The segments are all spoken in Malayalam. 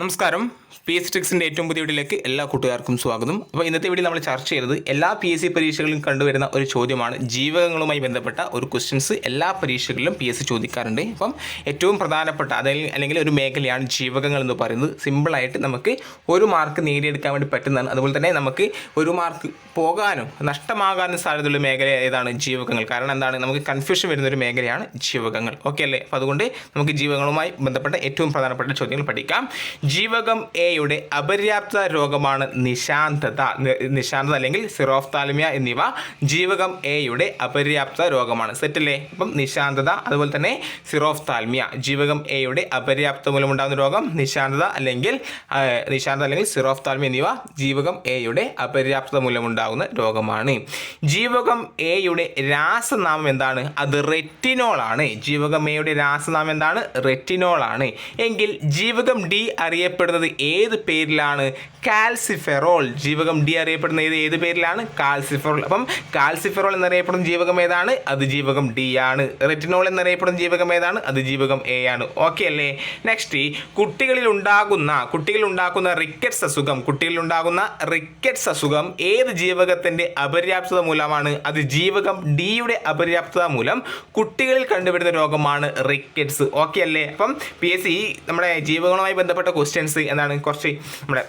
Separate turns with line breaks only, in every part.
നമസ്കാരം. പി എസ് ടെക്സിന്റെ ഏറ്റവും പുതിയ വീഡിയോയിലേക്ക് എല്ലാ കൂട്ടുകാർക്കും സ്വാഗതം. അപ്പോൾ ഇന്നത്തെ വീഡിയോ നമ്മൾ ചർച്ച ചെയ്തത് എല്ലാ പി എസ് സി പരീക്ഷകളിലും കണ്ടുവരുന്ന ഒരു ചോദ്യമാണ്. ജീവകങ്ങളുമായി ബന്ധപ്പെട്ട ഒരു ക്വസ്റ്റ്യൻസ് എല്ലാ പരീക്ഷകളിലും പി എസ് സി ചോദിക്കാറുണ്ട്. അപ്പം ഏറ്റവും പ്രധാനപ്പെട്ട അതായത് അല്ലെങ്കിൽ ഒരു മേഖലയാണ് ജീവകങ്ങൾ എന്ന് പറയുന്നത്. സിമ്പിളായിട്ട് നമുക്ക് ഒരു മാർക്ക് നേടിയെടുക്കാൻ വേണ്ടി പറ്റുന്നതാണ്. അതുപോലെ തന്നെ നമുക്ക് ഒരു മാർക്ക് പോകാനും നഷ്ടമാകാനും സാധ്യതയുള്ള മേഖല ഏതാണ്? ജീവകങ്ങൾ. കാരണം എന്താണ്? നമുക്ക് കൺഫ്യൂഷൻ വരുന്ന ഒരു മേഖലയാണ് ജീവകങ്ങൾ. ഓക്കെ അല്ലേ? അപ്പോൾ അതുകൊണ്ട് നമുക്ക് ജീവകങ്ങളുമായി ബന്ധപ്പെട്ട ഏറ്റവും പ്രധാനപ്പെട്ട ചോദ്യങ്ങൾ പഠിക്കാം. ജീവകം എയുടെ അപര്യാപ്ത രോഗമാണ് നിശാന്തത നിശാന്തത അല്ലെങ്കിൽ സിറോഫ്താലിമിയ എന്നിവ ജീവകം എയുടെ അപര്യാപ്ത രോഗമാണ്. സെറ്റല്ലേ അപ്പം നിശാന്തത അതുപോലെ തന്നെ സിറോഫ്താൽമിയ ജീവകം എയുടെ അപര്യാപ്ത മൂലമുണ്ടാകുന്ന രോഗം നിശാന്തത അല്ലെങ്കിൽ നിശാന്ത നിശാന്തത അല്ലെങ്കിൽ സിറോഫ്താൽമിയ എന്നിവ ജീവകം എയുടെ അപര്യാപ്ത മൂലമുണ്ടാകുന്ന രോഗമാണ്. ജീവകം എയുടെ രാസനാമം എന്താണ്? അത് റെറ്റിനോൾ ആണ് ജീവകം എയുടെ രാസനാമം എന്താണ്? റെറ്റിനോൾ ആണ് എങ്കിൽ ജീവകം ഡി അറിയപ്പെടുന്നത് ഏത് പേരിലാണ്? കാൽസിഫെറോൾ. ജീവകം ഡി അറിയപ്പെടുന്ന ഏത് ഏത് പേരിലാണ്? കാൽസിഫെറോൾ. അപ്പം കാൽസിഫെറോൾ എന്നറിയപ്പെടുന്ന ജീവകം ഏതാണ്? അത് ജീവകം ഡി ആണ്. റെറ്റിനോൾ എന്നറിയപ്പെടുന്ന ജീവകം ഏതാണ്? അത് ജീവകം എ ആണ്. ഓക്കെ അല്ലേ? നെക്സ്റ്റ് കുട്ടികളിൽ ഉണ്ടാകുന്ന കുട്ടികളിൽ ഉണ്ടാക്കുന്ന റിക്കറ്റ്സ് അസുഖം. കുട്ടികളിൽ ഉണ്ടാകുന്ന റിക്കറ്റ്സ് അസുഖം ഏത് ജീവകത്തിന്റെ അപര്യാപ്തത മൂലമാണ്? അത് ജീവകം ഡിയുടെ അപര്യാപ്തത മൂലം കുട്ടികളിൽ കണ്ടുവരുന്ന രോഗമാണ് റിക്കറ്റ്സ്. ഓക്കെ അല്ലേ? അപ്പം പി എസ് സി നമ്മുടെ ജീവകങ്ങളുമായി ബന്ധപ്പെട്ട ക്വസ്റ്റ്യൻസ് എന്താണ് കുറച്ച് നമ്മുടെ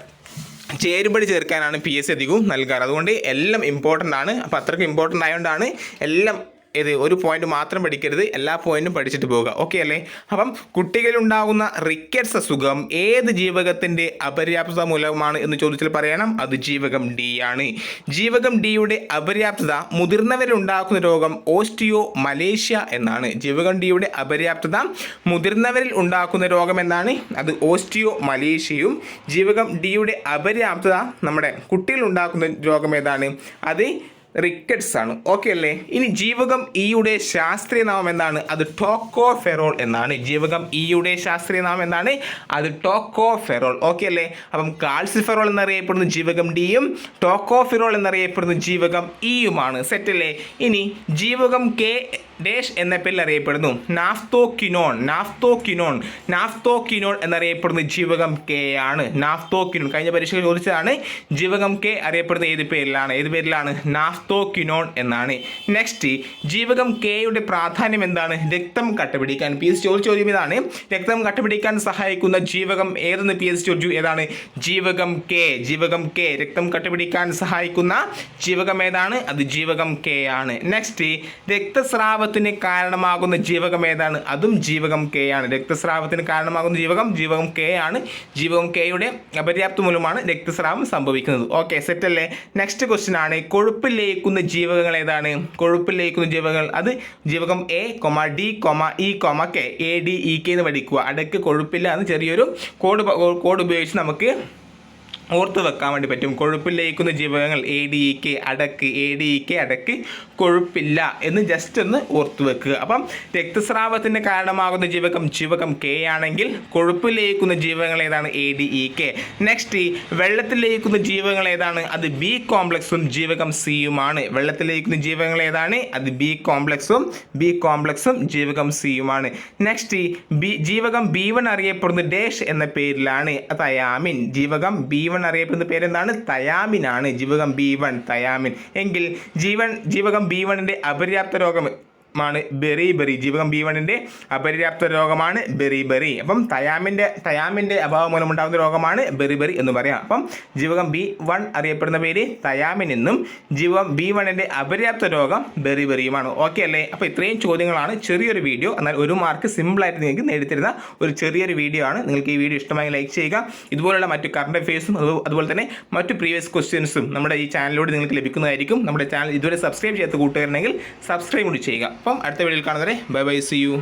ചേരുപടി ചേർക്കാനാണ് പി എസ് സി അധികവും നൽകാറ്. അതുകൊണ്ട് എല്ലാം ഇമ്പോർട്ടന്റ് ആണ്. അപ്പോൾ അത്രയ്ക്ക് ഇമ്പോർട്ടന്റ് ആയതുകൊണ്ടാണ് എല്ലാം ഇത് ഒരു പോയിന്റ് മാത്രം പഠിക്കരുത്. എല്ലാ പോയിന്റും പഠിച്ചിട്ട് പോവുക. ഓക്കെ അല്ലേ? അപ്പം കുട്ടികളിലുണ്ടാകുന്ന റിക്കറ്റ്സ് അസുഖം ഏത് ജീവകത്തിന്റെ അപര്യാപ്തത മൂലമാണ് എന്ന് ചോദിച്ചാൽ പറയണം. അത് ജീവകം ഡി ആണ്. ജീവകം ഡിയുടെ അപര്യാപ്തത മുതിർന്നവരിലുണ്ടാക്കുന്ന രോഗം ഓസ്റ്റിയോ മലേഷ്യ എന്നാണ്. ജീവകം ഡിയുടെ അപര്യാപ്തത മുതിർന്നവരിൽ ഉണ്ടാക്കുന്ന രോഗം എന്നാണ്. അത് ഓസ്റ്റിയോ മലേഷ്യയും ജീവകം ഡിയുടെ അപര്യാപ്തത നമ്മുടെ കുട്ടികളിൽ ഉണ്ടാക്കുന്ന രോഗം ഏതാണ്? അത് റിക്കറ്റ്സ് ആണ്. ഓക്കെ അല്ലേ? ഇനി ജീവകം ഇയുടെ ശാസ്ത്രീയ നാമം എന്താണ്? അത് ടോക്കോഫെറോൾ എന്നാണ്. ജീവകം ഇയുടെ ശാസ്ത്രീയ നാമം എന്താണ്? അത് ടോക്കോഫെറോൾ. ഓക്കെ അല്ലേ? അപ്പം കാൽസിഫെറോൾ എന്നറിയപ്പെടുന്ന ജീവകം ഡിയും ടോക്കോഫെറോൾ എന്നറിയപ്പെടുന്ന ജീവകം ഇയുമാണ് സെറ്റ് അല്ലേ? ഇനി ജീവകം കെ ഡേഷ് എന്ന പേരിൽ അറിയപ്പെടുന്നു നാഫ്തോക്കിനോൺ നാഫ്തോക്കിനോൺ നാഫ്തോക്കിനോൺ എന്നറിയപ്പെടുന്ന ജീവകം കെ ആണ്. നാഫ്തോക്കിനോൺ കഴിഞ്ഞ പരീക്ഷയിൽ ചോദിച്ചതാണ് ജീവകം കെ അറിയപ്പെടുന്ന ഏത് പേരിലാണ്? ഏത് പേരിലാണ്? നാഫ്തോക്കിനോൺ എന്നാണ്. നെക്സ്റ്റ് ജീവകം കെയുടെ പ്രാധാന്യം എന്താണ്? രക്തം കട്ടപിടിക്കാൻ. പി എസ് ചോദിച്ച ചോദ്യം ഇതാണ്. രക്തം കട്ടപിടിക്കാൻ സഹായിക്കുന്ന ജീവകം ഏതെന്ന് പി എസ് ചോദിച്ചു? ഏതാണ്? ജീവകം കെ. ജീവകം കെ. രക്തം കട്ടപിടിക്കാൻ സഹായിക്കുന്ന ജീവകം ഏതാണ്? അത് ജീവകം കെ ആണ്. നെക്സ്റ്റ് രക്തസ്രാവത്തിന് കാരണമാകുന്ന ജീവകം ഏതാണ്? അതും ജീവകം കെ ആണ്. രക്തസ്രാവത്തിന് കാരണമാകുന്ന ജീവകം ജീവകം കെ ആണ്. ജീവകം കെയുടെ അപര്യാപ്തം മൂലമാണ് രക്തസ്രാവം സംഭവിക്കുന്നത്. ഓക്കെ സെറ്റ് അല്ലേ? നെക്സ്റ്റ് ക്വസ്റ്റ്യൻ ആണ്. കൊഴുപ്പിൽ ലയിക്കുന്ന ജീവകങ്ങൾ ഏതാണ്? കൊഴുപ്പിൽ ലയിക്കുന്ന ജീവകങ്ങൾ അത് ജീവകം A comma D comma E comma K A D E K എന്ന് പഠിക്കുക. അടക്ക് കൊഴുപ്പില്ല എന്ന് ചെറിയൊരു കോഡ് കോഡ് ഉപയോഗിച്ച് നമുക്ക് ഓർത്ത് വെക്കാൻ വേണ്ടി പറ്റും. കൊഴുപ്പിൽ ലയിക്കുന്ന ജീവകങ്ങൾ എ ഡി ഇ കെ അടക്ക്. എ ഡി ഇ കെ അടക്ക്. കൊഴുപ്പില്ല എന്ന് ജസ്റ്റ് ഒന്ന് ഓർത്തു വെക്കുക അപ്പം രക്തസ്രാവത്തിന് കാരണമാകുന്ന ജീവകം ജീവകം കെ ആണെങ്കിൽ കൊഴുപ്പിൽ ലയിക്കുന്ന ജീവകങ്ങൾ ഏതാണ്? A D E K next വെള്ളത്തിൽ ലയിക്കുന്ന ജീവകങ്ങൾ ഏതാണ്? അത് ബി കോംപ്ലക്സും ജീവകം സിയുമാണ് വെള്ളത്തിൽ ലയിക്കുന്ന ജീവകങ്ങൾ ഏതാണ്? അത് ബി കോംപ്ലക്സും ബി കോംപ്ലക്സും ജീവകം സിയുമാണ് നെക്സ്റ്റ് ബി ജീവകം ബി വൺ അറിയപ്പെടുന്ന ഡേഷ് എന്ന പേരിലാണ്. തയാമിൻ ജീവകം ബി വൺ അറിയപ്പെടുന്ന പേരെന്താണ്? തയാമിനാണ്. ജീവകം ബി വൺ തയാമിൻ. എങ്കിൽ ജീവൻ ജീവകം ബി വണ്ണിന്റെ അപര്യാപ്ത രോഗം മാണ് ബെറി ബെറി. ജീവകം ബി വണ്ണിന്റെ അപര്യാപ്ത രോഗമാണ് ബെറി ബെറി. അപ്പം തയാമിന്റെ തയാമിന്റെ അഭാവം മൂലം ഉണ്ടാകുന്ന രോഗമാണ് ബെറി ബെറി എന്ന് പറയാം. അപ്പം ജീവകം ബി വൺ അറിയപ്പെടുന്ന പേര് തയാമിൻ എന്നും ജീവകം ബി വണ്ണിന്റെ അപര്യാപ്ത രോഗം ബെറി ബെറിയുമാണ്. ഓക്കെ അല്ലേ? അപ്പോൾ ഇത്രയും ചോദ്യങ്ങളാണ് ചെറിയൊരു വീഡിയോ. എന്നാൽ ഒരു മാർക്ക് സിമ്പിളായിട്ട് നിങ്ങൾക്ക് നേടിത്തരുന്ന ഒരു ചെറിയൊരു വീഡിയോ ആണ്. നിങ്ങൾക്ക് ഈ വീഡിയോ ഇഷ്ടമായി ലൈക്ക് ചെയ്യുക. ഇതുപോലുള്ള മറ്റ് കറണ്ട് അഫയേഴ്സും അതുപോലെ തന്നെ മറ്റു പ്രീവിയസ് ക്വസ്റ്റ്യൻസും നമ്മുടെ ഈ ചാനലിലൂടെ നിങ്ങൾക്ക് ലഭിക്കുന്നതായിരിക്കും. നമ്മുടെ ചാനൽ ഇതുവരെ സബ്സ്ക്രൈബ് ചെയ്യാത്ത കൂട്ടുകാരുണ്ടെങ്കിൽ സബ്സ്ക്രൈബ് കൂടി ചെയ്യുക. അപ്പം അടുത്ത വീഡിയോയിൽ കാണുന്നവരെ ബൈ ബൈ സി യു